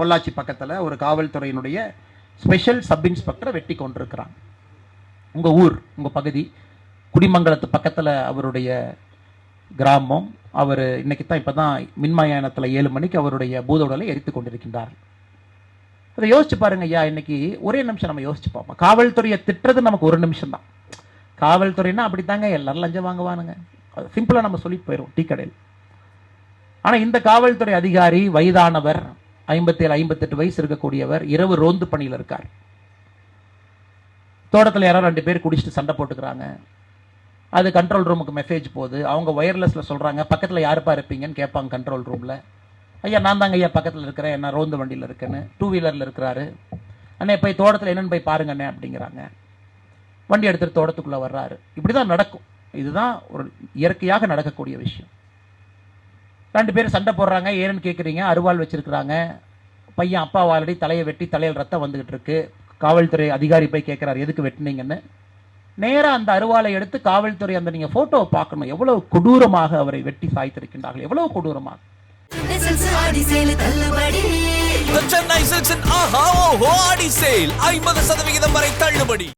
பொள்ளாச்சி பக்கத்தில் ஒரு காவல்துறையினுடைய ஸ்பெஷல் சப் இன்ஸ்பெக்டரை வெட்டி கொண்டிருக்கிறாங்க உங்கள் ஊர் உங்கள் பகுதி குடிமங்கலத்து பக்கத்தில் அவருடைய கிராமம் அவர் இன்னைக்கு தான் இப்போ தான் மின்மயானத்தில் ஏழு மணிக்கு அவருடைய பூதவுடலை எரித்து கொண்டிருக்கின்றார். அதை யோசிச்சு பாருங்க ஐயா இன்னைக்கு ஒரே நிமிஷம் நம்ம யோசிச்சு பார்ப்போம். காவல்துறையை திட்டுறது நமக்கு ஒரு நிமிஷம் தான் காவல்துறைனா அப்படித்தாங்க எல்லாரும் லஞ்சம் வாங்குவானுங்க. சிம்பிளாக நம்ம சொல்லி போயிடும் டீ கடையில். ஆனால் இந்த காவல்துறை அதிகாரி வயதானவர் ஐம்பத்தேழு ஐம்பத்தெட்டு வயசு இருக்கக்கூடியவர் இரவு ரோந்து பணியில் இருக்கார். தோட்டத்தில் யாரோ ரெண்டு பேர் குடிச்சிட்டு சண்டை போட்டுக்கிறாங்க. அது கண்ட்ரோல் ரூமுக்கு மெசேஜ் போகுது. அவங்க ஒயர்லெஸில் சொல்கிறாங்க பக்கத்தில் யாருப்பா இருப்பீங்கன்னு கேட்பாங்க கண்ட்ரோல் ரூமில் ஐயா நான் தாங்க ஐயா பக்கத்தில் இருக்கிறேன். என்ன ரோந்து வண்டியில் இருக்கேன்னு. டூ வீலரில் இருக்கிறாரு. அண்ணே போய் தோட்டத்தில் என்னென்னு போய் பாருங்கண்ணே அப்படிங்கிறாங்க. வண்டி எடுத்துகிட்டு தோட்டத்துக்குள்ளே வர்றாரு. இப்படி தான் நடக்கும். இதுதான் ஒரு இயற்கையாக நடக்கக்கூடிய விஷயம். ரெண்டு பேரும் சண்டை போடுறாங்க. ஏன்னு கேட்குறீங்க அருவாள் வச்சிருக்கிறாங்க. பையன் அப்பா ஆல்ரெடி தலையை வெட்டி தலையில் ரத்தம் வந்துகிட்டு இருக்கு. காவல்துறை அதிகாரி போய் கேட்குறாரு எதுக்கு வெட்டினீங்கன்னு? நேரா அந்த அருவாளை எடுத்து காவல்துறை அந்த நீங்க போட்டோவை பார்க்கணும். எவ்வளவு கொடூரமாக அவரை வெட்டி சாய்த்திருக்கின்றார்கள். எவ்வளவு கொடூரமாக. ஆடி சேலு Silks and Aha Oho Adi Sale ஐம்பது சதவிகிதம் வரை தள்ளுபடி.